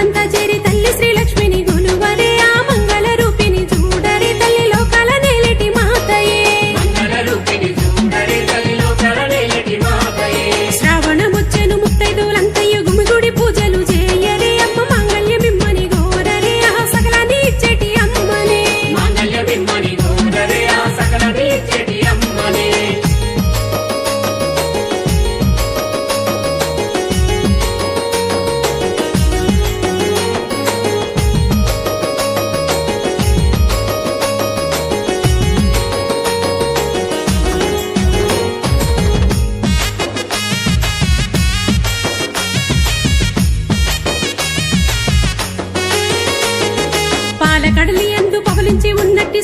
పడుతులంతా చేరి పాలకడలి అందు పవలించి ఉన్నట్టి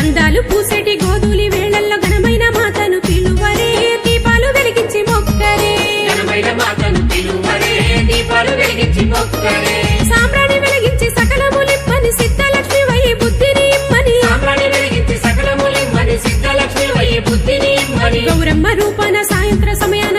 గంధాలు పూసేటి గోధులి వేళల్లో ఘనమైన మాతను పిలువరే. దీపాలు వెలిగించి మొక్కరే. ఘనమైన మాతను పిలువరే. దీపాలు వెలిగించి మొక్కరే. సామ్రాణి వెలిగించి సకలములిమ్మని సిద్ధలక్ష్మి వై బుద్ధిని ఇమ్మని. సామ్రాణి వెలిగించి సకలములిమ్మని సిద్ధలక్ష్మి వయ్యి బుద్ధిని ఇమ్మని. గౌరమ్మ రూపన సాయంత్ర సమయాన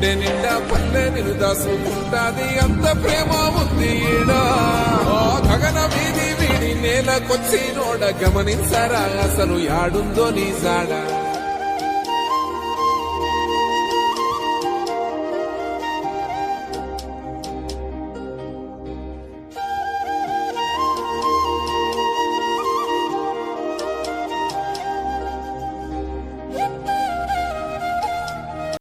గుండె నిండా పల్లె నిన్ను దాసుకుంటాది అంత ప్రేమ ఉంది ఈడా. గగన వీధి వీడి నేలకొచ్చి నోడ గమనించరా? అసలు యాడుందో నీ జాడా.